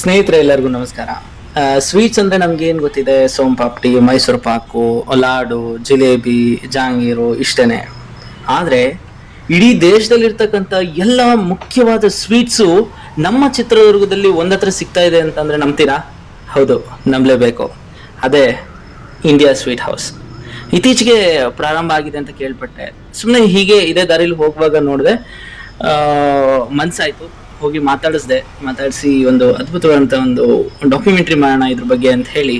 ಸ್ನೇಹಿತರೆ, ಎಲ್ಲರಿಗೂ ನಮಸ್ಕಾರ. ಸ್ವೀಟ್ಸ್ ಅಂದರೆ ನಮ್ಗೆ ಏನು ಗೊತ್ತಿದೆ? ಸೋಂಪಾಪ್ಟಿ ಮೈಸೂರು ಪಾಕು, ಲಾಡು, ಜಿಲೇಬಿ, ಜಾಂಗೀರು ಇಷ್ಟೇ ಆದರೆ, ಇಡೀ ದೇಶದಲ್ಲಿರ್ತಕ್ಕಂಥ ಎಲ್ಲ ಮುಖ್ಯವಾದ ಸ್ವೀಟ್ಸು ನಮ್ಮ ಚಿತ್ರದುರ್ಗದಲ್ಲಿ ಒಂದತ್ರ ಸಿಗ್ತಾ ಇದೆ ಅಂತಂದರೆ ನಂಬ್ತೀರಾ? ಹೌದು, ನಂಬಲೇಬೇಕು. ಅದೇ, ಇಂಡಿಯಾ ಸ್ವೀಟ್ ಹೌಸ್. ಇತ್ತೀಚೆಗೆ ಪ್ರಾರಂಭ ಆಗಿದೆ ಅಂತ ಕೇಳ್ಪಟ್ಟೆ. ಸುಮ್ಮನೆ ಹೀಗೆ ಇದೇ ದಾರಿಲಿ ಹೋಗುವಾಗ ನೋಡಿದೆ ಮನ್ಸಾಯ್ತು. ಹೋಗಿ ಮಾತಾಡಿಸ್ದೆ ಮಾತಾಡಿಸಿ ಒಂದು ಅದ್ಭುತವಾದಂಥ ಒಂದು ಡಾಕ್ಯುಮೆಂಟ್ರಿ ಮಾಡೋಣ ಇದ್ರ ಬಗ್ಗೆ ಅಂತ ಹೇಳಿ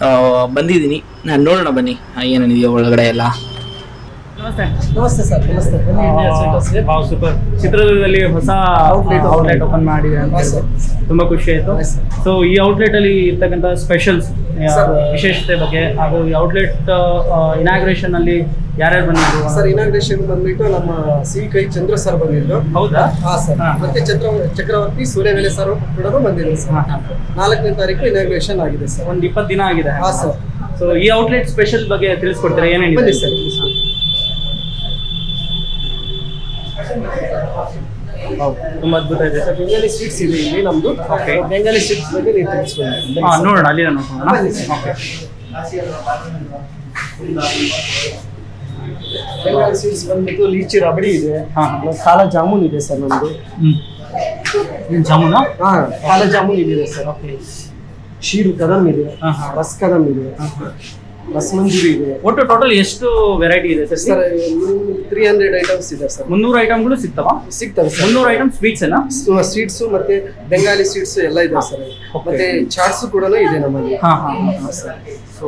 ಆ, ಬಂದಿದ್ದೀನಿ. ನಾನು ನೋಡೋಣ ಬನ್ನಿ ಏನೇನಿದೆಯೋ ಒಳಗಡೆ ಎಲ್ಲ. ನಮಸ್ತೆ. ನಮಸ್ತೆ ಸರ್ ನಮಸ್ತೆ. ಸೂಪರ್ ಚಿತ್ರದುರ್ಗದಲ್ಲಿ ಹೊಸ ಔಟ್ಲೆಟ್ ಓಪನ್ ಮಾಡಿದೆ ಅಂತ. ತುಂಬಾ ಖುಷಿ ಆಯ್ತು. ಸೊ ಈ ಔಟ್ಲೆಟ್ ಅಲ್ಲಿ ಇರ್ತಕ್ಕಂಥ ಸ್ಪೆಷಲ್ಸ್. ವಿಶೇಷತೆ ಬಗ್ಗೆ ಹಾಗೂ ಈ ಔಟ್ಲೆಟ್ ಇನಾಗ್ರೇಷನ್ ಅಲ್ಲಿ ಯಾರ್ಯಾರು ಬಂದಿದ್ರು? ಸರ್ ಇನಾಗ್ರೇಷನ್ ಬಂದ್ಬಿಟ್ಟು ನಮ್ಮ ಸಿ ಕೈ ಚಂದ್ರ ಸರ್ ಬಂದಿದ್ರು. ಹೌದಾ? ಹಾ ಸರ್ ಮತ್ತೆ ಚಂದ್ರ ಚಕ್ರವರ್ತಿ ಸೂರ್ಯವೇಲೆ ಸರ್ ಕೂಡ ಬಂದಿದ್ರು ಸರ್. ನಾಲ್ಕನೇ ತಾರೀಕು ಇನಾಗ್ರೇಷನ್ ಆಗಿದೆ ಸರ್ ಒಂದ್ ಇಪ್ಪತ್ತು ದಿನ ಆಗಿದೆ. ಹಾ ಸರ್ ಸೊ ಈ ಔಟ್ಲೆಟ್ ಸ್ಪೆಷಲ್ ಬಗ್ಗೆ ತಿಳಿಸ್ಕೊಡ್ತೀರಾ? ಏನೇನಿದೆ ಸರ್ ವಾವ್, ತುಂಬಾ ಅದ್ಭುತ ಇದೆ. ಸರ್ ಬೆಂಗಾಲಿ ಸ್ವೀಟ್ಸ್ ಇದೆ ಇಲ್ಲಿ ನಮ್ದು. ಓಕೆ ಬೆಂಗಾಲಿ ಸ್ವೀಟ್ಸ್ ಬಗ್ಗೆ ನೀವು ತಿಳಿಸ್ಕೊಂಡು ಹಾ ನೋಡೋಣ ಅಲ್ಲಿ sir. ಓಕೆ ಬೆಂಗಾಲಿ ಸ್ವೀಟ್ಸ್ ಬಂದ್ಬಿಟ್ಟು ಲೀಚಿ ರಬಡಿ ಇದೆ. ಹಾ. ಕಾಲ ಜಾಮೂನ್ ಇದೆ ಸರ್ ನಮ್ದು. ಹ್ಮ್. ಜಾಮೂನು? ಹಾಂ ಖಾಲ ಜಾಮೂನ್ ಇದೆ ಸರ್ ಓಕೆ ಶೀರು ಕದಮ್ ಇದೆ. ರಸ್ ಕದಮ್ ಇದೆ. ರಸಮಂಜೂರಿ ಇದೆ. ಒಟ್ಟು ಟೋಟಲ್ ಎಷ್ಟು ವೆರೈಟಿ ಇದೆ sir? Sir three hundred items ಇದೆ ಸರ್. ಮುನ್ನೂರು ಐಟಮ್ಗಳು ಸಿಗ್ತಾವ? ಸಿಗ್ತವೆ ಸರ್. ಮುನ್ನೂರು ಐಟಮ್ ಸ್ವೀಟ್ಸ್ ಏನಾ? ಸ್ವೀಟ್ಸ್ ಮತ್ತೆ ಬೆಂಗಾಲಿ ಸ್ವೀಟ್ಸ್ ಎಲ್ಲ ಇದೆ ಸರ್. ಮತ್ತೆ ಚಾಟ್ಸ್ ಕೂಡ ಇದೆ ನಮ್ಮಲ್ಲಿ. ಹಾ ಹಾ ಸರ್.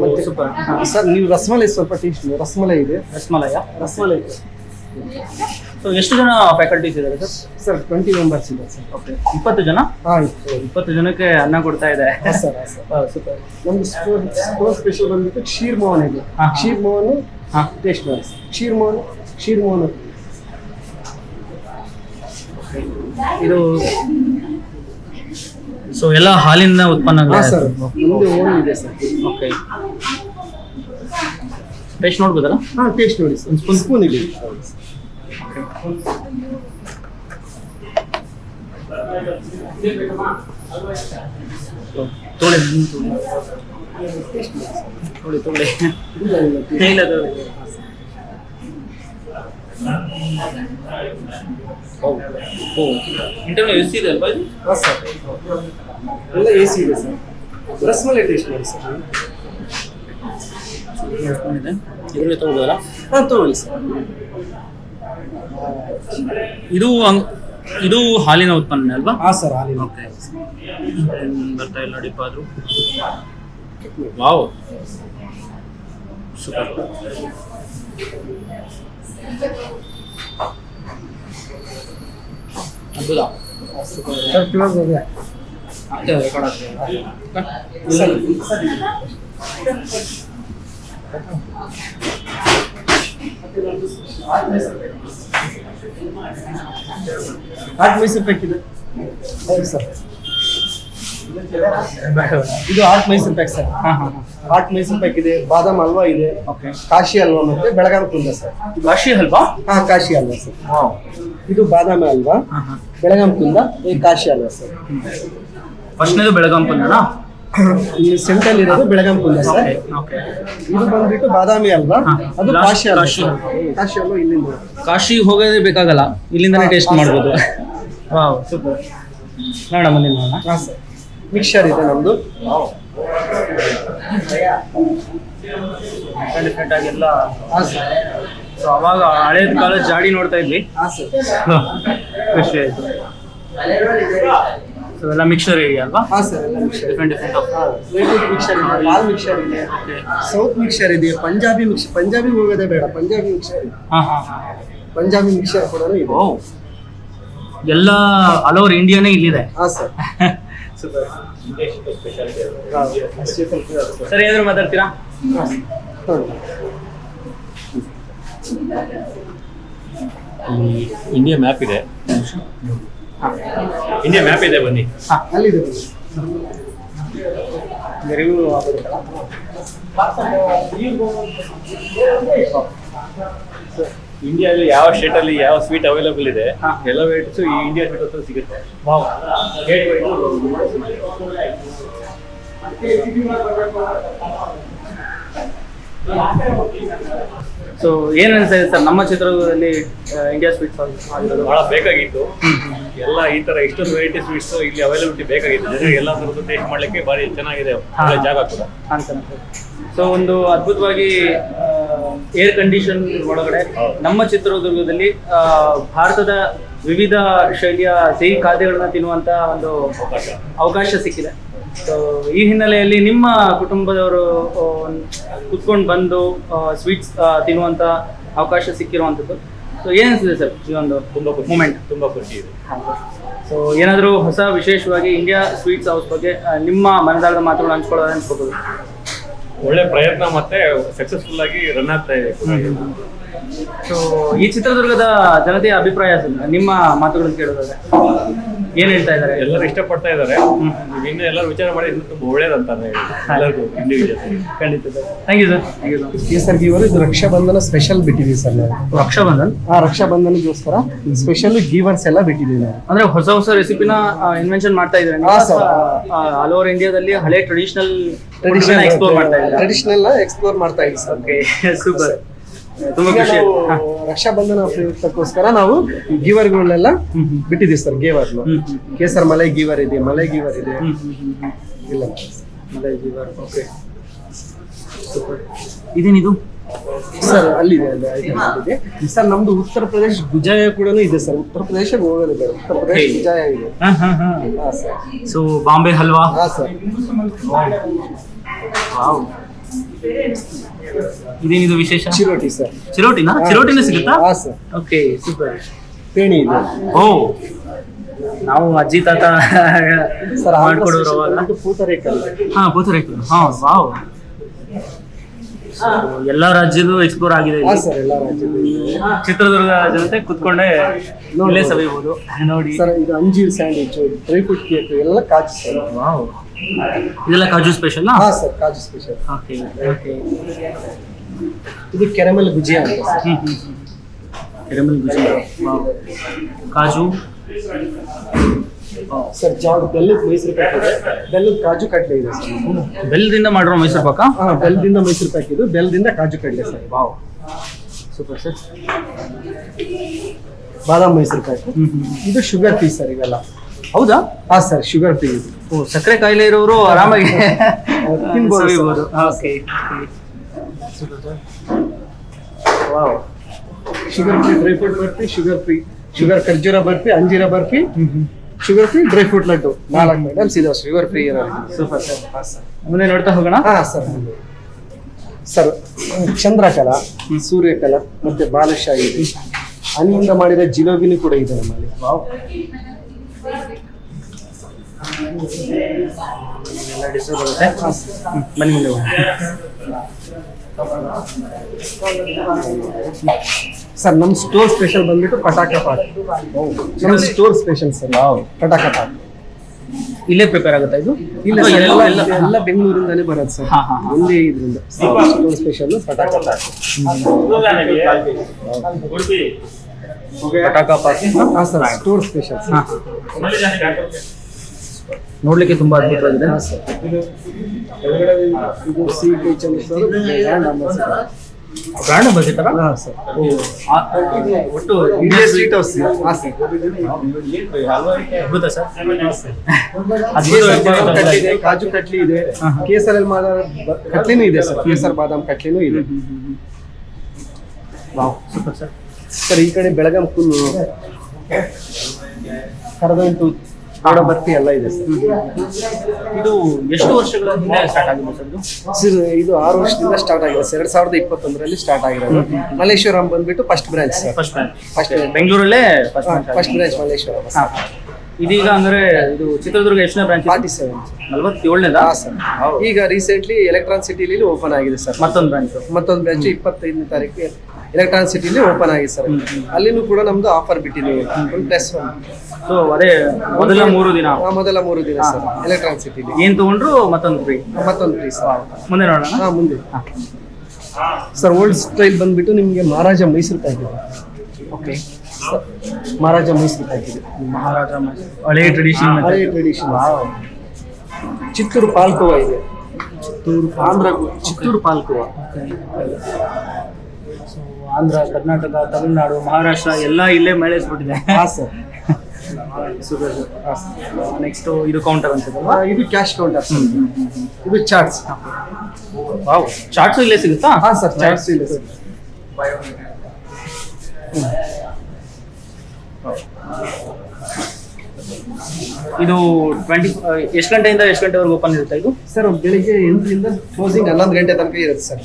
ಮತ್ತೆ ಸೂಪರ್ ಸರ್ ನೀವು ರಸಮಲೈ ಸ್ವಲ್ಪ ಟೇಸ್ಟ್ ರಸಮಲೈ ಇದೆ. ರಸಮಲಯ ರಸಮಲೈ ಇದೆ. ಸೊ ಎಷ್ಟು ಜನ ಫ್ಯಾಕಲ್ಟೀಸ್ ಇದ್ದಾರೆ ಸರ್ ಸರ್ ಟ್ವೆಂಟಿ ಮೆಂಬರ್ಸ್ ಇದೆ ಸರ್ ಓಕೆ ಇಪ್ಪತ್ತು ಜನ? ಹಾಂ ಇಪ್ಪತ್ತು. ಜನಕ್ಕೆ ಅನ್ನ ಕೊಡ್ತಾ ಇದೆ. ಸರ್ ಸೂಪರ್ ನಮ್ದು ಸ್ಟೋರ್ ಸ್ಪೆಷಲ್ ಬಂದ್ಬಿಟ್ಟು ಕ್ಷೀರ್ ಮೋಹನ್ ಇದೆ. ಕ್ಷೀರ್ ಮೋಹನ್ ಹಾ. ಟೇಸ್ಟ್ ಮಾಡಿ ಕ್ಷೀರ್ ಮೋಹನ್ ಕ್ಷೀರ್ ಮೋಹನ್. ಇದು ಸೊ ಎಲ್ಲ ಹಾಲಿನ ಉತ್ಪನ್ನಗಳು? ಸರ್ ನಮ್ಮದು ಓನ್ ಇದೆ ಸರ್ ಓಕೆ ಟೇಸ್ಟ್ ನೋಡ್ಬೋದಲ್ಲ? ಹಾಂ ಟೇಸ್ಟ್ ನೋಡಿ ಸರ್ ಒಂದು ಸ್ಪೂನ್ ಇದೆ. ತೊಳೆ ತೋಳೆ. ತೊಳೆ ಇಲ್ಲ ಇಂಟರ್ನಲ್ ಓ ಸಿ ಇದೆ ಅಲ್ವಾ ಇದು? ಹಾಂ ಸರ್. ಎಲ್ಲ ಎ ಸಿ ಇದೆ ಸರ್. ರಸಮಲೈ ಟೇಸ್ಟ್ ಮಾಡಿ ಸರ್. ಇದರಲ್ಲಿ ತಗೋಬೋದಲ್ಲ? ಹಾಂ ತಗೊಳ್ಳಿ ಸರ್. ಇದು ಅಂಗ್- ಇದು ಹಾಲಿನ ಉತ್ಪನ್ನ ಅಲ್ವಾ? ಹಾ ಸರ್ ಹಾಲಿನ. ಓಕೆ ಬರ್ತಾ ಇಲ್ಲ ನೋಡಿಪ್ಪ ಅದು ವಾವ್ ಸೂಪರ್ ಅದ್ಭುತ. ಸರ್ ಕ್ಲೋಸ್ ಇದೆ ಆಗ್ತದೆ record ಆಗ್ತದೆ. ಮೈಸೂರು ಪ್ಯಾಕ್ ಇದೆ ಹೌದು ಸರ್. ಇದು ಆಟ್ ಮೈಸೂರು ಪ್ಯಾಕ್ ಸರ್. ಹಾ ಹಾ ಹಾ. ಆಟ್ ಮೈಸೂರು ಪ್ಯಾಕ್ ಇದೆ ಬಾದಾಮ್ ಹಲ್ವಾ ಇದೆ ಓಕೆ. ಕಾಶಿ ಹಲ್ವಾ ಮತ್ತೆ ಬೆಳಗಾವಿ ಕುಂದ ಸರ್. ಕಾಶಿ ಹಲ್ವಾ? ಹಾ ಕಾಶಿ ಹಲ್ವಾ ಸರ್. ಇದು ಬಾದಾಮಿ ಹಲ್ವಾ ಬೆಳಗಾಂ ಕುಂದ ಈ ಕಾಶಿ ಹಲ್ವಾ ಸರ್. ಫಸ್ಟ್ನೇದು ಬೆಳಗಾಂ ಪಂದನಾ ಇಲ್ಲಿ ಸೆಂಟ್ರಲ್ ಇರೋದು ಬೆಳಗಾಂ ಕುಂದ ಸರ್ ಇದು ಬಂದ್ಬಿಟ್ಟು ಬಾದಾಮಿ ಅಲ್ವಾ? ಅದು ಕಾಶಿ ಅಲ್ಲ ಕಾಶಿ. ಕಾಶಿ ಅಲ್ವಾ ಇಲ್ಲಿಂದ? ಕಾಶಿ ಹೋಗೋದೇ ಬೇಕಾಗಲ್ಲ. ಇಲ್ಲಿಂದನೇ ಟೇಸ್ಟ್ ಮಾಡ್ಬೋದು. ವಾವ್ ಸೂಪರ್ ನೋಡೋಣ ಮುಂದೆ ನೋಡೋಣ. ಹಾ ಸರ್. ಮಿಕ್ಸರ್ ಇದೆ ನಮ್ದು. ಡಿಫ್ರೆಂಟ್ ಆಗಿ ಎಲ್ಲ ಹಾ ಸರ್ ಸೊ ಅವಾಗ ಹಳೇದ ಕಾಲದ ಜಾಡಿ ನೋಡ್ತಾ ಇದ್ವಿ. ಹಾ ಸರ್. ಖುಷಿ ಆಯ್ತು. ಸೊ ಎಲ್ಲ ಮಿಕ್ಸರ್ ಇದೆಯಾ ಅಲ್ವಾ? ಹಾ ಸರ್ ಎಲ್ಲ ಮಿಕ್ಸರ್ ಡಿಫ್ರೆಂಟ್ ಡಿಫ್ರೆಂಟ್ ಮಿಕ್ಸರ್ ಇದೆ ಲಾಲ್ ಮಿಕ್ಸರ್ ಇದೆ. ಸೌತ್ ಮಿಕ್ಸರ್ ಇದೆ ಪಂಜಾಬಿ ಮಿಕ್ಸ್ ಪಂಜಾಬಿ ಹೋಗೋದೇ ಬೇಡ ಪಂಜಾಬಿ ಮಿಕ್ಸರ್ ಇದೆ. ಹಾಂ ಹಾಂ ಹಾಂ. ಪಂಜಾಬಿ ಮಿಕ್ಸರ್ ಕೂಡ ಇದೆ. ಓ ಎಲ್ಲ ಆಲ್ ಓವರ್ ಇಂಡಿಯಾನೇ ಇಲ್ಲಿದೆ. ಹಾ ಸರ್ ಸೂಪರ್. ಸರಿ ಏನಾದ್ರು ಮಾತಾಡ್ತೀರಾ? ಇಂಡಿಯಾ ಮ್ಯಾಪ್ ಇದೆ. ಇಂಡಿಯಾ ಮ್ಯಾಪ್ ಇದೆ ಬನ್ನಿ. ಅಲ್ಲಿದೆ ಇಂಡಿಯಾದಲ್ಲಿ ಯಾವ ಸ್ಟೇಟ್ ಅಲ್ಲಿ ಯಾವ ಸ್ವೀಟ್ ಅವೈಲೇಬಲ್ ಇದೆ ಎಲ್ಲ ವೈಟ್ಸ್ ಈ ಇಂಡಿಯಾ ಸ್ವೀಟ್ ಹತ್ರ ಸಿಗುತ್ತೆ. ವಾವ್. ಸೊ ಏನ್ ಅನ್ಸಿದೆ ಸರ್? ನಮ್ಮ ಚಿತ್ರದುರ್ಗದಲ್ಲಿ ಇಂಡಿಯಾ ಸ್ವೀಟ್ಸ್ ಆಗಿರೋದು ಬಹಳ ಬೇಕಾಗಿತ್ತು. ಎಲ್ಲ ಈ ತರ ಇಷ್ಟೊಂದು ವೆರೈಟಿ ಸ್ವೀಟ್ಸ್ ಇಲ್ಲಿ ಅವೈಲಬಿಲಿಟಿ ಬೇಕಾಗಿತ್ತು. ಜನರಿಗೆ ಎಲ್ಲ ತರದ್ದು ಟೇಸ್ಟ್ ಮಾಡ್ಲಿಕ್ಕೆ ಭಾರಿ ಚೆನ್ನಾಗಿದೆ. ಒಳ್ಳೆ ಜಾಗ ಕೂಡ. ಸೊ ಒಂದು ಅದ್ಭುತವಾಗಿ ಏರ್ ಕಂಡೀಷನ್ ಒಳಗಡೆ ನಮ್ಮ ಚಿತ್ರದುರ್ಗದಲ್ಲಿ ಭಾರತದ ವಿವಿಧ ಶೈಲಿಯ ಸಿಹಿ ಖಾದ್ಯಗಳನ್ನ ತಿನ್ನುವಂತ ಒಂದು ಅವಕಾಶ. ಅವಕಾಶ ಸಿಕ್ಕಿದೆ. ಸೊ ಈ ಹಿನ್ನೆಲೆಯಲ್ಲಿ ನಿಮ್ಮ ಕುಟುಂಬದವರು ಕುತ್ಕೊಂಡು ಬಂದು ಸ್ವೀಟ್ಸ್ ತಿನ್ನುವಂತ ಅವಕಾಶ ಸಿಕ್ಕಿರುವಂಥದ್ದು ಸೊ ಏನಿಸಿದೆ ಸರ್ ಈ ಒಂದು ತುಂಬ ಮೂಮೆಂಟ್ ತುಂಬಾ ಖುಷಿ ಇದೆ. ಸೊ ಏನಾದರೂ ಹೊಸ ವಿಶೇಷವಾಗಿ ಇಂಡಿಯಾ ಸ್ವೀಟ್ಸ್ ಹೌಸ್ ಬಗ್ಗೆ ನಿಮ್ಮ ಮನದಾಳದ ಮಾತುಗಳು ಹಂಚ್ಕೊಳ್ಳೋದು ಅನ್ಸ್ಕೋಬೋದು. ಒಳ್ಳೆ ಪ್ರಯತ್ನ ಮತ್ತೆ ಸಕ್ಸಸ್ಫುಲ್ ಆಗಿ ರನ್ ಆಗ್ತಾ ಇದೆ. ಸೊ ಈ ಚಿತ್ರದುರ್ಗದ ಜನತೆಯ ಅಭಿಪ್ರಾಯ ನಿಮ್ಮ ಮಾತುಗಳನ್ನು ಕೇಳೋದಾದ್ರೆ. ಏನ್ ಹೇಳ್ತಾ ಇದ್ದಾರೆ? ಎಲ್ಲರೂ ಇಷ್ಟಪಡ್ತಾ ಇದ್ದಾರೆ. ಇನ್ನು ಎಲ್ಲರೂ ವಿಚಾರ ಮಾಡಿ ಇನ್ನು ತುಂಬಾ ಒಳ್ಳೇದಂತಾರೆ ಎಲ್ಲರಿಗೂ ಇಂಡಿವಿಜುವಲ್ ಖಂಡಿತ sir. Thank you sir thank you sir kesar ghevar ಇದು ರಕ್ಷಾಬಂಧನ ಸ್ಪೆಷಲ್ ಬಿಟ್ಟಿದೀವಿ ಸರ್ ನಾವು. ರಕ್ಷಾಬಂಧನ್? ಆ ರಕ್ಷಾಬಂಧನಗೋಸ್ಕರ ಸ್ಪೆಷಲ್ ಗೀವರ್ಸ್ ಎಲ್ಲ ಬಿಟ್ಟಿದ್ದೀವಿ ನಾವು. ಅಂದ್ರೆ ಹೊಸ ಹೊಸ ರೆಸಿಪಿನ ಇನ್ವೆನ್ಷನ್ ಮಾಡ್ತಾ ಇದ್ದಾರೆ. ಆಲ್ ಓವರ್ ಇಂಡಿಯಾದಲ್ಲಿ ಹಳೆ ಟ್ರೆಡಿಷನಲ್ ಎಕ್ಸ್ಪ್ಲೋರ್ ಮಾಡ್ತಾ ಇದ್ದಾರೆ. ಟ್ರೆಡಿಷನಲ್ ಎಕ್ಸ್ಪ್ಲೋರ್ ಮಾಡ್ತಾ ಇದ್ದೀವಿ ಸರ್. ಓಕೆ ಸೂಪರ್ ತುಂಬಾ ಬಂಧನ ಖುಷಿ. ರಕ್ಷಾಬಂಧನ ಪ್ರಯುಕ್ತಕ್ಕೋಸ್ಕರ ನಾವು ಗೀವರ್ಗಳನ್ನೆಲ್ಲ. ಬಿಟ್ಟಿದ್ದೀವಿ ಸರ್ ಗೇವರ್. ಕೇಸರ್ ಮಲೈ ಗೀವರ್ ಇದೆ ಮಲೈ ಗೀವರ್ ಇದೆ. ಇಲ್ಲ. ಮಲೈ ಗೀವರ್ ಓಕೆ ಸೂಪರ್ ಇದೇನಿದು? ಸರ್ ಅಲ್ಲಿದೆ ಅಲ್ಲಿ ಅಲ್ಲಿದೆ. ಸರ್ ನಮ್ದು ಉತ್ತರ ಪ್ರದೇಶ ಗುಜಾಯ ಕೂಡ ಇದೆ ಸರ್. ಉತ್ತರ ಪ್ರದೇಶ ಹೋಗೋದಿದೆ ಉತ್ತರ ಪ್ರದೇಶ. ಗುಜಾಯ ಇದೆ. ಹಾ ಹಾ ಹಾ. ಹಾ ಸರ್. ಸೊ ಬಾಂಬೆ ಹಲ್ವಾ? ಹಾ ಸರ್. ವಾವ್. ಇದೇನಿದು ವಿಶೇಷ? ಚಿರೋಟಿ ಸರ್ ಚಿರೋಟಿನಾ? ಚಿರೋಟಿನ ಸಿಗುತ್ತಾ? ಹಾ ಸರ್ ಓಕೆ ಸೂಪರ್ ಪೇಣಿ ಇದೆ. ಓ ನಾವು ಅಜ್ಜಿ ತಾತ ಸರ್ ಮಾಡ್ಕೊಡೋರು ಅವಾಗ? ಪೂತರೇಕಲ್ ಹಾ ಪೂತರೇಕಲ್ ಹಾ ವಾವ್. ಎಲ್ಲ ರಾಜ್ಯದ ಎಕ್ಸ್ಪ್ಲೋರ್ ಆಗಿದೆ ಹಾ ಸರ್ ಎಲ್ಲ ಚಿತ್ರದುರ್ಗ ಜನತೆ ಕುತ್ಕೊಂಡೆ. ಇಲ್ಲೇ ಸವಿಬಹುದು ನೋಡಿ. ಸರ್ ಇದು ಅಂಜೀರ್ ಸ್ಯಾಂಡ್ವಿಚ್ ಡ್ರೈ ಫ್ರೂಟ್ ಕೇಕ್ ಎಲ್ಲ ಕಾಜು ಸರ್ ವಾವ್. ಇದೆಲ್ಲ ಕಾಜು ಸ್ಪೆಷಲ್ ಹಾ ಸರ್ ಕಾಜು ಸ್ಪೆಷಲ್ ಓಕೆ ಓಕೆ ಇದು ಕೆರಮಲ್ ಗುಜಿಯಾ ಅಂತ. ಸರ್. ಕೆರಮಲ್ ಗುಜಿ ವಾವ್ ಕಾಜು? ಸರ್ ಜಾಗ ಬೆಲ್ಲದ ಮೈಸೂರು ಪ್ಯಾಕ್ ಇದೆ. ಬೆಲ್ಲದ ಕಾಜು ಕಡ್ಲೆ ಇದೆ ಸರ್ ಬೆಲ್ಲದಿಂದ ಮಾಡಿರೋ ಮೈಸೂರು ಪಾಕ? ಹಾ ಬೆಲ್ಲದಿಂದ ಮೈಸೂರು ಪ್ಯಾಕ್ ಇದು. ಬೆಲ್ಲದಿಂದ ಕಾಜು ಕಡ್ಲೆ ಸರ್ ವಾವ್ ಸೂಪರ್ ಸರ್ ಬಾದಾಮ್ ಮೈಸೂರು ಹ್ಮ್ ಹ್ಮ್ ಇದು ಶುಗರ್ ಪೀಸ್ ಸರ್ ಇವೆಲ್ಲ. ಹೌದಾ? ಹಾ ಸರ್ ಶುಗರ್ ಫ್ರೀ ಓ ಸಕ್ಕರೆ ಕಾಯಿಲೆ ಇರೋರು ಆರಾಮಾಗಿ ತಿನ್ಬೋದು okay wow sugar free dry fruit barfi sugar free sugar ಖರ್ಜೂರ barfi ಅಂಜೀರ barfi sugar free dry fruit laddu. ನಾಲ್ಕು ಐಟಮ್ಸ್ ಇದೆ ಶುಗರ್ ಫ್ರೀ ಇರೋ ಸೂಪರ್ ಸರ್ ಹಾಂ ಸರ್ ಮುಂದೆ ನೋಡ್ತಾ ಹೋಗೋಣ? ಹಾಂ ಸರ್. ಸರ್ ಚಂದ್ರಕಲ ಸೂರ್ಯಕಲ ಮತ್ತೆ ಬಾಲುಶಾಹಿ. ಹನಿಯಿಂದ ಮಾಡಿದ ಜಿಲೇಬಿನೂ ಕೂಡ ಇದೆ ನಮ್ಮಲ್ಲಿ. ವಾವ್ ಎಲ್ಲ ಡಿಸ್ಟರ್ಬ್ ಆಗುತ್ತೆ ಬನ್ನಿ ಮುಂದೆ ಸರ್ ನಮ್ಮ ಸ್ಟೋರ್ ಸ್ಪೆಷಲ್ ಬಂದ್ಬಿಟ್ಟು ಪಟಾಕ ಪಾಟ್ ನಮ್ಮ ಸ್ಟೋರ್ ಸ್ಪೆಷಲ್ ಸರ್. ಪಟಾಕ ಪಾಟ್ ಇಲ್ಲೇ ಪ್ರಿಪೇರ್ ಆಗುತ್ತಾ ಇದು? ಇಲ್ಲ ಎಲ್ಲ- ಎಲ್ಲ ಎಲ್ಲ- ಬೆಂಗಳೂರಿಂದಾನೇ ಬರೋದು ಸರ್. ಒಂದೇ ಇದರಿಂದ. ಸ್ಟೋರ್ ಸ್ಪೆಷಲ್ ಪಟಾಕ ಪಾಟ್ ಪಟಾಕ ಸ್ಟೋರ್ ಸ್ಪೆಷಲ್ ನೋಡ್ಲಿಕ್ಕೆ ತುಂಬಾ ಅದ್ಭುತವಾಗಿದೆ. ಬ್ರ್ಯಾಂಡ್ ಅಂಬಾಸಿಡರ್ ಸರ್ ಒಟ್ಟು ಇಂಡಿಯಾ ಸ್ವೀಟ್ ಹೌಸ್ ಅದ್ಭುತ ಸರ್ ಕಾಜು ಕಟ್ಲಿ ಇದೆ. ಕೇಸರಲ್ಲಿ ಮಾದ ಕಟ್ಲಿನೂ ಇದೆ ಸರ್ ಕೇಸರ್ ಬಾದಾಮ್ ಕಟ್ಲಿನೂ ಇದೆ. ವಾವ್ ಸೂಪರ್ ಸರ್ ಸರ್ ಈ ಕಡೆ ಬೆಳಗಾಂ ಫುಲ್ ಕರದಂಟು ಬರ್ತಿ ಎಲ್ಲ ಇದೆ ಸರ್. ಇದು ಎಷ್ಟು ವರ್ಷಗಳ ಹಿಂದೆ ಸ್ಟಾರ್ಟ್ ಆಗಿದೆ ಸರ್ ಇದು? ಸರ್ ಇದು ಆರು ವರ್ಷದಿಂದ ಸ್ಟಾರ್ಟ್ ಆಗಿದೆ ಸರ್. ಎರಡ್ ಸಾವಿರದ ಇಪ್ಪತ್ತೊಂದರಲ್ಲಿ ಸ್ಟಾರ್ಟ್ ಆಗಿರೋದು. ಮಲ್ಲೇಶ್ವರಂ ಬಂದ್ಬಿಟ್ಟು first branch sir. First first ಬೆಂಗಳೂರಲ್ಲೇ first branch Malleshwaram ಇದೀಗ ಅಂದ್ರೆ ಇದು ಚಿತ್ರದುರ್ಗ ಎಷ್ಟನೇ ಬ್ರಾಂಚ್ ಫಾರ್ಟಿ ಸೆವೆನ್ ನಲವತ್ತೇಳನೇದಾ? ಸರ್. ಈಗ ರೀಸೆಂಟ್ಲಿ ಎಲೆಕ್ಟ್ರಾನ್ ಸಿಟಿಲಿ ಓಪನ್ ಆಗಿದೆ ಸರ್. ಮತ್ತೊಂದು ಬ್ರಾಂಚ್ ಮತ್ತೊಂದು ಬ್ರಾಂಚ್ ಇಪ್ಪತ್ತೈದನೇ ತಾರೀಕು ಎಲೆಕ್ಟ್ರಾನ್ ಸಿಟಿಲಿ ಓಪನ್ ಆಗಿದೆ ಸರ್. ಅಲ್ಲಿನೂ ಕೂಡ ನಮ್ದು ಆಫರ್ ಬಿಟ್ಟಿದ್ದೀವಿ. ಒಂದು ಪ್ಲಸ್ ಒನ್ ಸೊ ಅದೇ ಮೊದಲ ಮೂರು ದಿನ. ಮೊದಲ ಮೂರು ದಿನ ಸರ್ ಎಲೆಕ್ಟ್ರಾನ್ ಸಿಟಿಲಿ ಏನ್ ತಗೊಂಡ್ರು? ಮತ್ತೊಂದು ಫ್ರೀ ಮತ್ತೊಂದು ಪ್ಲೀಸ್ ಮುಂದೆ ನೋಡೋಣ. ಹಾ ಮುಂದೆ. ಸರ್ ಓಲ್ಡ್ ಸ್ಟೈಲ್ ಬಂದ್ಬಿಟ್ಟು ನಿಮಗೆ ಮಹಾರಾಜ ಮೈಸೂರು ಪ್ಯಾಕ್ ಇದೆ. ಓಕೆ ಮಹಾರಾಜ ಮೈಸೂರು ಪ್ಯಾಕ್ ಇದೆ. ಮಹಾರಾಜ ಹಳೆ ಟ್ರೆಡಿಷನ್ ಹಳೆ ಟ್ರೆಡಿಷನ್ ಚಿತ್ತೂರು ಪಾಲ್ಕೋವಾ ಇದೆ. ಚಿತ್ತೂರು ಆಂಧ್ರ ಚಿತ್ತೂರು ಪಾಲ್ಕೋವ. ಆಂಧ್ರ ಕರ್ನಾಟಕ ತಮಿಳುನಾಡು ಮಹಾರಾಷ್ಟ್ರ ಎಲ್ಲ ಇಲ್ಲೇ ಮೇಳೈಸ್ಬಿಟ್ಟಿದೆ ಹಾಂ ಸರ್ ನೆಕ್ಸ್ಟ್ ಇದು ಕೌಂಟರ್ ಅನ್ಸುತ್ತಲ್ವಾ? ಇದು ಕ್ಯಾಶ್ ಕೌಂಟರ್ ಸರ್ ಇದು ಚಾರ್ಟ್ಸ್ ವಾವ್ ಚಾಟ್ಸು ಇಲ್ಲೇ ಸಿಗುತ್ತಾ? ಹಾಂ ಸರ್ ಚಾರ್ಟ್ಸ್ ಇಲ್ಲ ಸರ್ ಇದು ಟ್ವೆಂಟಿ ಎಷ್ಟು ಗಂಟೆಯಿಂದ ಎಷ್ಟು ಗಂಟೆವರೆಗೂ ಓಪನ್ ಇರುತ್ತೆ ಇದು? ಸರ್ ಬೆಳಿಗ್ಗೆ ಎಂಟರಿಂದ ಕ್ಲೋಸಿಂಗ್ ಹನ್ನೊಂದು ಗಂಟೆ ತನಕ ಇರುತ್ತೆ ಸರ್.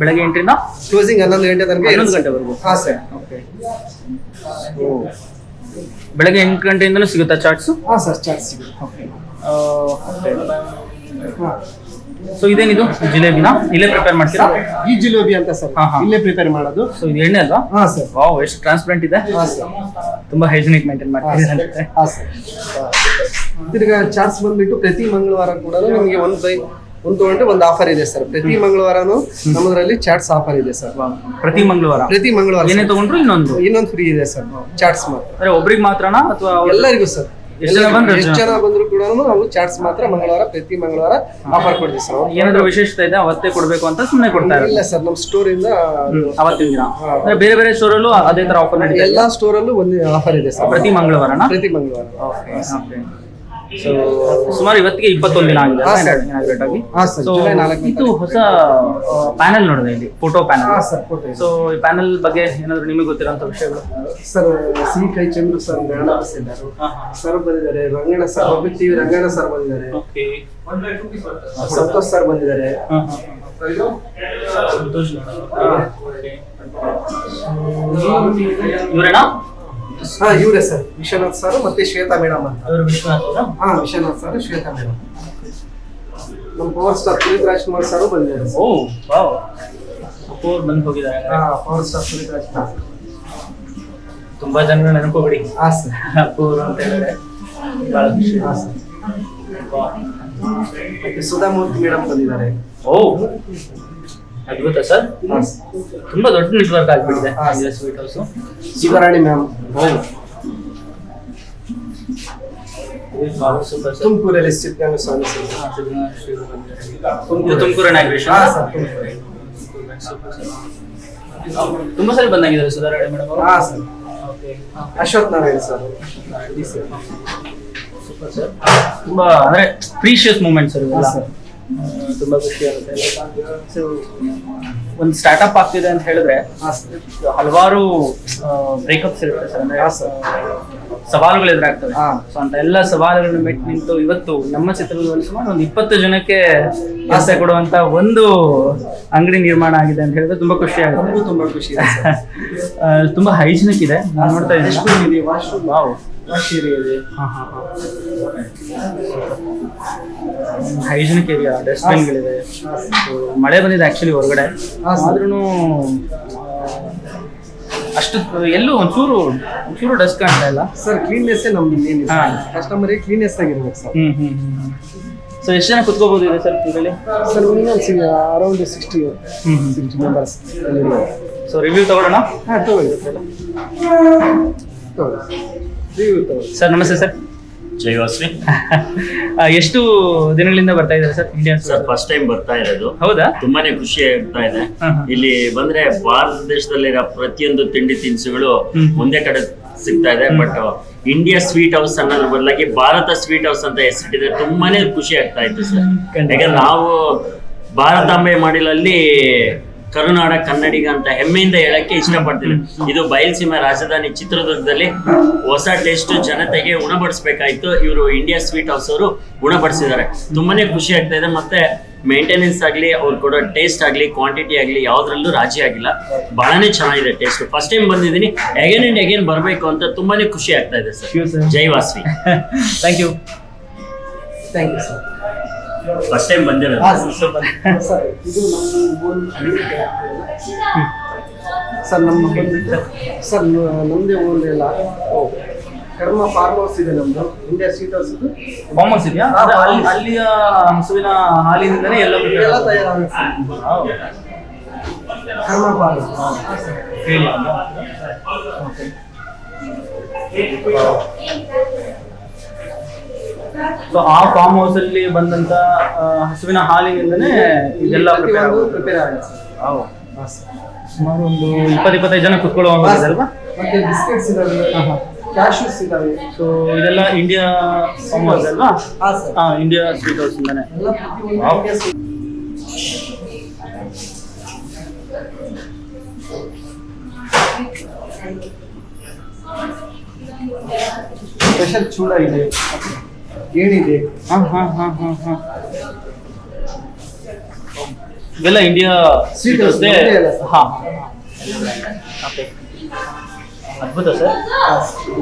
ಬೆಳಗ್ಗೆ ಎಂಟರಿಂದ ಕ್ಲೋಸಿಂಗ್ ಹನ್ನೊಂದು ಗಂಟೆ ತನಕ ಹನ್ನೊಂದು ಗಂಟೆವರೆಗೂ? ಹಾಂ ಸರ್. ಓಕೆ ಬೆಳಗ್ಗೆ ಎಂಟು ಗಂಟೆಯಿಂದಲೂ ಸಿಗುತ್ತಾ ಚಾಟ್ಸು ಹಾಂ ಸರ್ ಚಾರ್ಟ್ಸ್ ಓಕೆ ಹಾಂ. ಸೊ ಇದೇನಿದು? ಜಿಲೇಬಿನ? ಇಲ್ಲೇ ಪ್ರಿಪೇರ್ ಮಾಡ್ತೀರಾ? ಈ ಜಿಲೇಬಿ ಅಂತ ಸರ್. ಹಾ, ಹಾ. ಇಲ್ಲೇ ಪ್ರಿಪೇರ್ ಮಾಡೋದು. ಸೊ ಇದು ಎಣ್ಣೆ ಅಲ್ವಾ? ಹಾ ಸರ್. ವಾವ್ ಎಷ್ಟು ಟ್ರಾನ್ಸ್ಪರೆಂಟ್ ಇದೆ. ಹಾಂ ಸರ್. ತುಂಬಾ ಹೈಜಿನಿಕ್ ಮೇಂಟೈನ್ ಮಾಡ್ತೀರಾ ಅನ್ಸುತ್ತೆ. ಹಾಂ ಸರ್. ತಿರ್ಗಾ ಚಾರ್ಜ್ ಬಂದ್ಬಿಟ್ಟು ಪ್ರತಿ ಮಂಗಳವಾರ ಕೂಡ ನಿಮಗೆ ಒಂದು ಬೈ ಒಂದು ತಗೊಂಡ್ರೆ ಒಂದು ಆಫರ್ ಇದೆ ಸರ್. ಪ್ರತಿ ಮಂಗಳವಾರನು ನಮ್ಮದ್ರಲ್ಲಿ ಚಾಟ್ಸ್ ಆಫರ್ ಇದೆ ಸರ್. ಪ್ರತಿ ಮಂಗಳವಾರ? ಪ್ರತಿ ಮಂಗಳವಾರ ಏನೇ ತಗೊಂಡ್ರು ಇನ್ನೊಂದು? ಇನ್ನೊಂದು ಫ್ರೀ ಇದೆ ಸರ್. ಚಾಟ್ಸ್ ಮಾತ್ರ. ಅಂದ್ರೆ ಒಬ್ರಿಗೆ ಮಾತ್ರನಾ ಅಥವಾ ಎಲ್ಲರಿಗೂ ಸರ್. ಎಷ್ಟ್ ಜನ ಬಂದ್ರು ಎಷ್ಟು ಜನ? ಬಂದ್ರು ಕೂಡ ನಾವು ಚಾಟ್ಸ್ ಮಾತ್ರ ಮಂಗಳವಾರ ಪ್ರತಿ ಮಂಗಳವಾರ ಆಫರ್ ಕೊಡ್ತೀವಿ ಸರ್. ಏನಾದ್ರು ವಿಶೇಷತೆ ಇದೆ ಅವತ್ತೇ ಕೊಡಬೇಕು ಅಂತ ಸುಮ್ಮನೆ ಕೊಡ್ತಾರೆ ಇಲ್ಲ ಸರ್ ನಮ್ಮ ಸ್ಟೋರ್ ಇಂದ ಅವತ್ತಿನ ದಿನ. ಅಂದ್ರೆ ಬೇರೆ ಬೇರೆ ಸ್ಟೋರಲ್ಲೂ ಅದೇ ತರ ಆಫರ್ ನಡೀತಾ ಎಲ್ಲಾ ಸ್ಟೋರ್ ಅಲ್ಲೂ ಒಂದು ಆಫರ್ ಇದೆ ಸರ್. ಪ್ರತಿ ಮಂಗಳವಾರ ಪ್ರತಿ ಮಂಗಳವಾರ. ಸೊ ಸುಮಾರು ಇವತ್ತಿಗೆ ಇಪ್ಪತ್ತೊಂದು ದಿನ ಆಗಿದೆ ನಾಲ್ಕನೇ ಇದು ಹೊಸ ಪ್ಯಾನೆಲ್ ನೋಡಿದೆ ಇಲ್ಲಿ ಫೋಟೋ ಪ್ಯಾನೆಲ್ ಸೊ ಈ ಪ್ಯಾನೆಲ್ ಬಗ್ಗೆ ಏನಾದ್ರು ನಿಮಗೆ ಗೊತ್ತಿರೋಂಥ ವಿಷಯಗಳು? ಸರ್ ಸಿ ಕೈ ಚಂದ್ರ ಸರ್ ಸರ್. ಬಂದಿದ್ದಾರೆ. Ranganna sir public TV Ranganna sir ಬಂದಿದ್ದಾರೆ. ಸಂತೋಷ್ ಸರ್ ಬಂದಿದ್ದಾರೆ. ಸಂತೋಷ್ ಇವರೇನಾ? ಹಾ ಇವರೇ ಸರ್. ವಿಶ್ವನಾಥ್ ಸರ್ ಮತ್ತೆ ಶ್ವೇತಾ ಮೇಡಮ್ ಅಂತ. ಅವರು ವಿಶ್ವನಾಥ್ ಅವರಾ? ಹಾ ವಿಶ್ವನಾಥ್ ಸರ್ ಶ್ವೇತಾ ಮೇಡಮ್. ನಮ್ಮ power star Puneeth Rajkumar sir ಬಂದಿದ್ದಾರೆ ಓ ವಾವ್. ಅಪ್ಪು ಅವ್ರು ಬಂದು ಹೋಗಿದ್ದಾರೆ. ಹಾ ಪವರ್ ಸ್ಟಾರ್ ಪುನೀತ್ ರಾಜ್ಕುಮಾರ್. ತುಂಬಾ ಜನ ನೆನಪೋಬಿಡಿ. ಹಾ ಸರ್. ಅಪ್ಪು ಅವರು ಅಂತ ಹೇಳಿದ್ರೆ ಬಹಳ ಖುಷಿ. ಹಾ ಸರ್. ಮತ್ತೆ ಸುಧಾಮೂರ್ತಿ ಮೇಡಮ್ ಬಂದಿದ್ದಾರೆ. ಓ ಅದ್ಭುತ ಸರ್? ತುಂಬಾ ದೊಡ್ಡ ನೆಟ್ವರ್ಕ್ ಆಗ್ಬಿಟ್ಟಿದೆ ಹಾ, sir. Sweet house Shivarani ma'am ತುಮಕೂರಲ್ಲಿ ಸಿದ್ಧಾಂಗ ಸ್ವಾಮಿ ತುಮಕೂರು. ತುಂಬಾ ಸರಿ ಬಂದಾಗಿದ್ದಾರೆ ಸುಧಾರಾಣಿ ಮೇಡಮ್ ಹಾ sir. Ashwath Narayan sir. Super sir ತುಂಬಾ ಅಂದ್ರೆ ಪ್ರೀಶಿಯಸ್ ಮೂಮೆಂಟ್ ಸರ್ ಸರ್. ತುಂಬಾ ಖುಷಿ ಆಗುತ್ತೆ. ಸೊ ಒಂದು ಸ್ಟಾರ್ಟ್ಅಪ್ ಆಗ್ತಿದೆ ಅಂತ ಹೇಳಿದ್ರೆ ಹಲವಾರು ಬ್ರೇಕಪ್ಸ್ ಇರುತ್ತೆ ಸರ್. ಅಂದ್ರೆ ಸವಾಲುಗಳು ಎದುರಾಗ್ತವೆ. ಸೊ ಅಂತ ಎಲ್ಲ ಸವಾಲುಗಳನ್ನು ಮೆಟ್ ನಿಂತು ಇವತ್ತು ನಮ್ಮ ಚಿತ್ರದುರ್ಗದಲ್ಲಿ ಸುಮಾರು ಒಂದು ಇಪ್ಪತ್ತು ಜನಕ್ಕೆ ಆಸೆ. ಕೊಡುವಂತ ಒಂದು ಅಂಗಡಿ ನಿರ್ಮಾಣ ಆಗಿದೆ ಅಂತ ಹೇಳಿದ್ರೆ ತುಂಬಾ ಖುಷಿ ಆಗುತ್ತೆ. ತುಂಬಾ ಖುಷಿ ತುಂಬಾ ಹೈಜಿನಿಕ್ ಇದೆ. ನಾನು ನೋಡ್ತಾ ಎಷ್ಟು ಇದೆ ಹಾಂ ಇದೆ ಹೈಜಿನಿಕ್ ಏರಿಯಾ ಡಸ್ಟ್ಬಿನ್ಗಳಿದೆ ಮಳೆ ಬಂದಿದೆ ಆ್ಯಕ್ಚುಲಿ ಹೊರಗಡೆ. ಹಾ. ಆದ್ರೂ ಅಷ್ಟು ಎಲ್ಲೂ ಒಂಚೂರು ಒಂಚೂರು ಡಸ್ಟ್ ಕಾಣ್ತಾ ಇಲ್ಲ. ಸರ್ ಕ್ಲೀನ್ನೆಸ್ ನಮ್ದು ಮೇನ್ ಹಾ. ಕಸ್ಟಮರ್ ಕ್ಲೀನ್ನೆಸ್ ಆಗಿರ್ಬೇಕು ಸರ್ ಹ್ಞೂ ಹ್ಞೂ ಹ್ಮ್ ಸೊ ಎಷ್ಟು ಜನ ಕುತ್ಕೋಬೋದು ಇದೆ ಸರ್ ಇದರಲ್ಲಿ sir minimum around sixty sixty members so review ತಗೊಳ್ಳೋಣ? ಹಾಂ ತಗೊಳ್ಳಿ. ಸರ್ ನಮಸ್ತೆ ಸರ್. ಜೈವಾಸ್ರಿ ಎಷ್ಟು ದಿನಗಳಿಂದ ಬರ್ತಾ ಇದ್ದಾರೆ sir Indian sir first time ಬರ್ತಾ ಇರೋದು. ಹೌದಾ? ತುಂಬಾನೇ ಖುಷಿ ಆಗ್ತಾ ಇದೆ. ಇಲ್ಲಿ ಬಂದ್ರೆ ಭಾರತ ದೇಶದಲ್ಲಿರೋ ಪ್ರತಿಯೊಂದು ತಿಂಡಿ ತಿನಿಸುಗಳು. ಒಂದೇ ಕಡೆ ಸಿಗ್ತಾ ಇದೆ. ಬಟ್ ಇಂಡಿಯಾ ಸ್ವೀಟ್ ಹೌಸ್ ಅನ್ನೋದ್ರ ಬದಲಾಗಿ ಭಾರತ ಸ್ವೀಟ್ ಹೌಸ್ ಅಂತ ಹೆಸರಿಟ್ಟಿದ್ರೆ ತುಂಬಾನೇ ಖುಷಿ ಆಗ್ತಾ ಇತ್ತು ಸರ್. ಯಾಕಂದ್ರೆ ನಾವು ಭಾರತಾಂಬೆ ಮಾಡಿಲಲ್ಲಿ ಕರುನಾಡ ಕನ್ನಡಿಗ ಅಂತ ಹೆಮ್ಮೆಯಿಂದ ಹೇಳಕ್ಕೆ ಇಷ್ಟಪಡ್ತೀನಿ. ಇದು ಬಯಲಸೀಮೆ ರಾಜಧಾನಿ ಚಿತ್ರದುರ್ಗದಲ್ಲಿ ಹೊಸ ಟೇಸ್ಟ್ ಜನತೆಗೆ ಉಣಬಡಿಸ್ಬೇಕಾಯ್ತು. ಇವರು ಇಂಡಿಯಾ ಸ್ವೀಟ್ ಹೌಸ್ ಅವರು ಉಣಬಡಿಸಿದ್ದಾರೆ. ತುಂಬಾನೇ ಖುಷಿ ಆಗ್ತಾ ಇದೆ. ಮತ್ತೆ ಮೇಂಟೆನೆನ್ಸ್ ಆಗಲಿ ಅವ್ರು ಕೊಡೋ ಟೇಸ್ಟ್ ಆಗಲಿ ಕ್ವಾಂಟಿಟಿ ಆಗಲಿ ಯಾವ್ದ್ರಲ್ಲೂ ರಾಜಿ ಆಗಿಲ್ಲ. ಬಹಳನೇ ಚೆನ್ನಾಗಿದೆ ಟೇಸ್ಟ್ ಫಸ್ಟ್ ಟೈಮ್ ಬಂದಿದ್ದೀನಿ. ಅಗೇನ್ ಅಂಡ್ ಅಗೇನ್ ಬರಬೇಕು ಅಂತ ತುಂಬಾನೇ ಖುಷಿ ಆಗ್ತಾ ಇದೆ sir Jai Vasavi. Thank you thank you sir first time ಬಂದಿರೋದು ಸರ್ ನಮ್ಮ ಸರ್ ನಮ್ಮ ಬಂದ್ಬಿಟ್ಟು ಸರ್ ನಮ್ಮದೇ ಓನ್ ಕರ್ಮ ಫಾರ್ಮ್ ಹೌಸ್ ಇದೆ ನಮ್ದು. ಇಂಡಿಯಾ ಸ್ವೀಟ್ ಹೌಸ್ ಇದು. ಕಾಮರ್ಸ್ ಇದೆಯಾ? ಅಂದ್ರೆ ಅಲ್ಲಿ. ಅಲ್ಲಿಯ ಹಸುವಿನ ಹಾಲಿನಿಂದನೇ ಎಲ್ಲ ಎಲ್ಲ ತಯಾರಾಗುತ್ತೆ. ಸರ್. ಫಾರ್ಮ್ ಹೇಳಿ. ಸೊ ಆ ಫಾರ್ಮ್ ಹೌಸ್ ಅಲ್ಲಿ ಬಂದಂತ ಹಸುವಿನ ಹಾಲಿನಿಂದನೇ ಇದೆಲ್ಲ ಪ್ರಿಪೇರ್ ಪ್ರಿಪೇರ್ ಆಗುತ್ತೆ. ಸುಮಾರು ಒಂದು ಇಪ್ಪತ್ತು ಇಪ್ಪತ್ತೈದು ಜನ ಕುತ್ಕೊಳ್ಳೋ ಅಲ್ವಾ ಮತ್ತೆ ಬಿಸ್ಕೆಟ್ಸ್ ಇದಾವೆ ಕ್ಯಾಶೂಸ್ ಇದಾವೆ. ಸೊ ಇದೆಲ್ಲ ಇಂಡಿಯಾ ಫಾರ್ಮ್ ಹೌಸ್ ಅಲ್ವಾ? ಹಾಂ ಇಂಡಿಯಾ ಸ್ವೀಟ್ ಹೌಸ್ ಇಂದಾನೆ. ಸ್ಪೆಷಲ್ ಚೂಡ ಇದೆ. ಏನಿದೆ ಹಾ ಹಾ ಹಾ ಹಾ ಹಾ. ಇವೆಲ್ಲ India seat sweet house, house ಒಂದೇ ಅಲ್ಲ ಸರ್? ಹಾ. ಓಕೆ ಅದ್ಭುತ ಸರ್.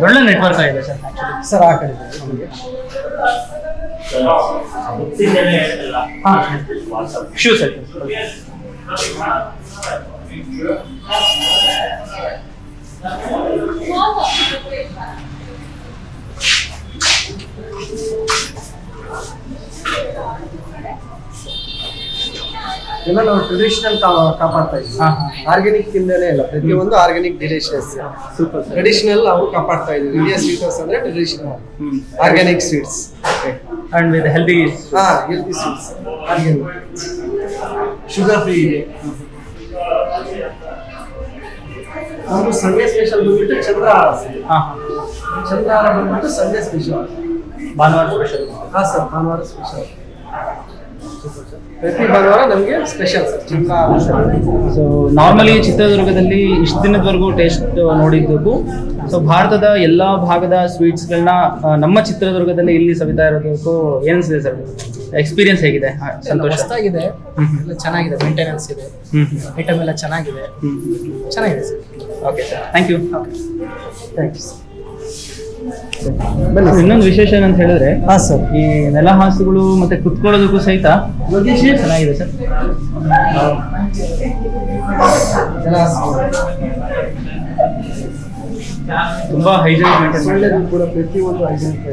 ಒಳ್ಳೆ ನೆಟ್ವರ್ಕ್ ಆಗಿದೆ ಸರ್ ಸರ್ ಆ ಕಡೆ ಶೂ ಸರ್ ಎಲ್ಲ ನಾವು ಟ್ರೆಡಿಷನಲ್ ಕಾಪಾಡ್ತಾ ಇದ್ದೀವಿ. ಆರ್ಗ್ಯಾನಿಕ್ ಇಂದನೇ ಇಲ್ಲ ಪ್ರತಿಯೊಂದು ಆರ್ಗ್ಯಾನಿಕ್ ಡಿಲಿಷಿಯಸ್ ಸೂಪರ್ ಟ್ರೆಡಿಷನಲ್ ನಾವು ಕಾಪಾಡ್ತಾ ಇದ್ದೀವಿ. ಇಂಡಿಯಾ ಸ್ವೀಟ್ ಹೌಸ್ ಅಂದ್ರೆ traditional organic sweets and with healthy ಹಾ healthy sweets organic sugar free ಇದೆ. ನಮ್ದು ಸಂಡೇ ಸ್ಪೆಷಲ್ ಬಂದ್ಬಿಟ್ಟು ಚಂದ್ರಹಾರ ಚಂದ್ರಹಾರ ಬಂದ್ಬಿಟ್ಟು ಸಂಡೇ ಸ್ಪೆಷಲ್ ಭಾನುವಾರ ಸ್ಪೆಷಲ್ ಹಾ ಸರ್ ಭಾನುವಾರ ಸ್ಪೆಷಲ್ ಪ್ರತಿ ಭಾನುವಾರ ನಮಗೆ ಸ್ಪೆಷಲ್ ಸರ್ ಸೊ ನಾರ್ಮಲಿ ಚಿತ್ರದುರ್ಗದಲ್ಲಿ ಇಷ್ಟು ದಿನದವರೆಗೂ ಟೇಸ್ಟ್ ನೋಡಿದ್ದಕ್ಕೂ ಸೊ ಭಾರತದ ಎಲ್ಲ ಭಾಗದ ಸ್ವೀಟ್ಸ್ಗಳನ್ನ ನಮ್ಮ ಚಿತ್ರದುರ್ಗದಲ್ಲಿ ಇಲ್ಲಿ ಸವಿತಾ ಇರೋದಕ್ಕೂ ಏನಿಸಿದೆ ಸರ್ ಎಕ್ಸ್ಪೀರಿಯನ್ಸ್ ಹೇಗಿದೆ? ಹಾ, ಸಂತೋಷ. ಹೊಸದಾಗಿದೆ. ಎಲ್ಲ ಚೆನ್ನಾಗಿದೆ. ಮೇಂಟೆನೆನ್ಸ್ ಇದೆ. ಐಟಮ್ ಎಲ್ಲ ಚೆನ್ನಾಗಿದೆ. ಚೆನ್ನಾಗಿದೆ sir okay sir thank you thanks ಇನ್ನೊಂದು ವಿಶೇಷ ಏನಂತ ಹೇಳಿದ್ರೆ ಹಾ ಸರ್. ಈ ನೆಲ ಹಾಸುಗಳು ಮತ್ತೆ ಕುತ್ಕೊಳ್ಳೋದಕ್ಕೂ ಸಹಿತ ಚೆನ್ನಾಗಿದೆ ಸರ್. ತುಂಬಾ ಹೈಜೀನಿಕ್ ಮೇಂಟೈನ್ ಕೂಡ ಪ್ರತಿಯೊಂದು ಹೈಜೆನಿಕ್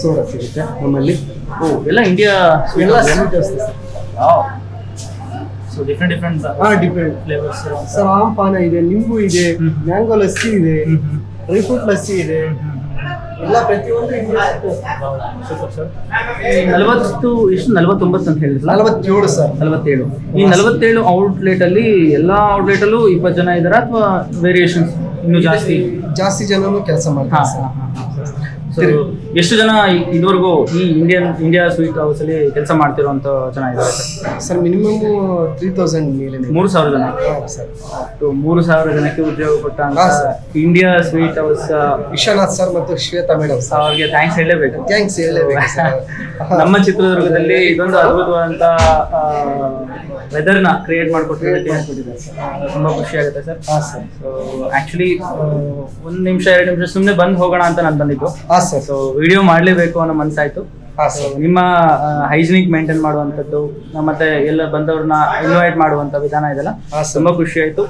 ಸೋಡಾ ಸಿಗುತ್ತೆ ನಮ್ಮಲ್ಲಿ. ಓ ಎಲ್ಲ ಇಂಡಿಯಾ ಎಲ್ಲ sweet sir. So different different ಹಾಂ ಡಿಫ್ರೆಂಟ್ ಫ್ಲೇವರ್ಸ್ ಸರ್ ಆಮ್ ಪಾನ ಇದೆ ನಿಂಬು ಇದೆ ಮ್ಯಾಂಗೋ ಲಸ್ಸಿ ಇದೆ. ಡ್ರೈ ಫ್ರೂಟ್ ಲಸ್ಸಿ ಇದೆ. ಎಲ್ಲ ಪ್ರತಿಯೊಂದು ನಲವತ್ತು ಎಷ್ಟು? ನಲವತ್ತೊಂಬತ್ತು ಅಂತ ಹೇಳಿದ್ರು ನಲವತ್ತೇಳು ಸರ್. ನಲವತ್ತೇಳು. ಈ ನಲವತ್ತೇಳು ಔಟ್ಲೆಟ್ ಅಲ್ಲಿ ಎಲ್ಲಾ ಔಟ್ಲೆಟ್ ಅಲ್ಲೂ ಇಪ್ಪತ್ತು ಜನ ಇದಾರ ಅಥವಾ ವೇರಿಯೇಷನ್ಸ್ ಇನ್ನೂ ಜಾಸ್ತಿ? ಜಾಸ್ತಿ ಜನನು ಕೆಲಸ ಮಾಡ್ತಾರೆ ಎಷ್ಟು ಜನ ಇದುವರೆಗೂ ಈ ಇಂಡಿಯನ್ ಇಂಡಿಯಾ ಸ್ವೀಟ್ ಹೌಸ್ ಅಲ್ಲಿ ಕೆಲಸ ಮಾಡ್ತಿರುವಂತ ಜನ ಇದ್ದಾರೆ sir? Sir minimum three thousand ಮೇಲೆ ಮೂರು ಸಾವಿರ ಜನ. ಸರ್. ಮೂರು ಸಾವಿರ ಜನಕ್ಕೆ ಉದ್ಯೋಗ ಕೊಟ್ಟ. India sweet house Vishwanath sir ಮತ್ತು ಶ್ವೇತಾ ಮೇಡಮ್ ಅವ್ರಿಗೆ ಥ್ಯಾಂಕ್ಸ್ ಹೇಳಲೇಬೇಕು. ಥ್ಯಾಂಕ್ಸ್ ಹೇಳಲೇಬೇಕು ಸರ್. ನಮ್ಮ ಚಿತ್ರದುರ್ಗದಲ್ಲಿ ಇದೊಂದು ಅದ್ಭುತವಾದಂತ ವೆದರ್ನ ಕ್ರಿಯೇಟ್ ಮಾಡಿಕೊಟ್ಟಿದ್ದಕ್ಕೆ ತುಂಬಾ ಖುಷಿ ಆಗುತ್ತೆ ಸರ್ ಹಾಂ ಸರ್ ಸೊ ಆಕ್ಚುಲಿ ಒಂದು ನಿಮಿಷ ಎರಡು ನಿಮಿಷ ಸುಮ್ಮನೆ ಬಂದು ಹೋಗೋಣ ಅಂತ ನಾನು ಬಂದಿದ್ದು. ಹಾಂ ಸರ್ ಸೊ ವಿಡಿಯೋ ಮಾಡ್ಲೇಬೇಕು ಅನ್ನೋ ಸರ್ ನಿಮ್ಮ ಹೈಜಿನಿಕ್ ಮೇಂಟೈನ್ ಮಾಡುವಂಥದ್ದು ಮತ್ತೆ ಎಲ್ಲ ಬಂದವ್ರನ್ನ ಇನ್ವೈಟ್ ಮಾಡುವಂತ ವಿಧಾನ ಇದೆಲ್ಲ ತುಂಬಾ ಖುಷಿ ಆಯ್ತು.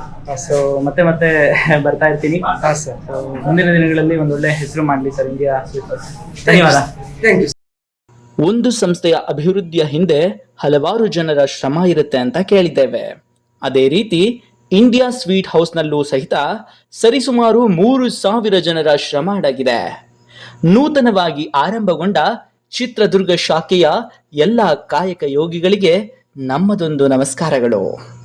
ಸೊ ಮತ್ತೆ ಮತ್ತೆ ಬರ್ತಾ ಇರ್ತೀನಿ. ಮುಂದಿನ ದಿನಗಳಲ್ಲಿ ಒಂದೊಳ್ಳೆ ಹೆಸರು ಮಾಡ್ಲಿ ಸರ್ ಇಂಡಿಯಾ ಧನ್ಯವಾದ. ಥ್ಯಾಂಕ್ ಯು ಒಂದು ಸಂಸ್ಥೆಯ ಅಭಿವೃದ್ಧಿಯ ಹಿಂದೆ ಹಲವಾರು ಜನರ ಶ್ರಮ ಇರುತ್ತೆ ಅಂತ ಕೇಳಿದ್ದೇವೆ. ಅದೇ ರೀತಿ, ಇಂಡಿಯಾ ಸ್ವೀಟ್ ಹೌಸ್ನಲ್ಲೂ ಸಹಿತ ಸರಿಸುಮಾರು ಮೂರು ಸಾವಿರ ಜನರ ಶ್ರಮ ಅಡಗಿದೆ. ನೂತನವಾಗಿ ಆರಂಭಗೊಂಡ ಚಿತ್ರದುರ್ಗ ಶಾಖೆಯ ಎಲ್ಲ ಕಾಯಕ ಯೋಗಿಗಳಿಗೆ ನಮ್ಮದೊಂದು ನಮಸ್ಕಾರಗಳು.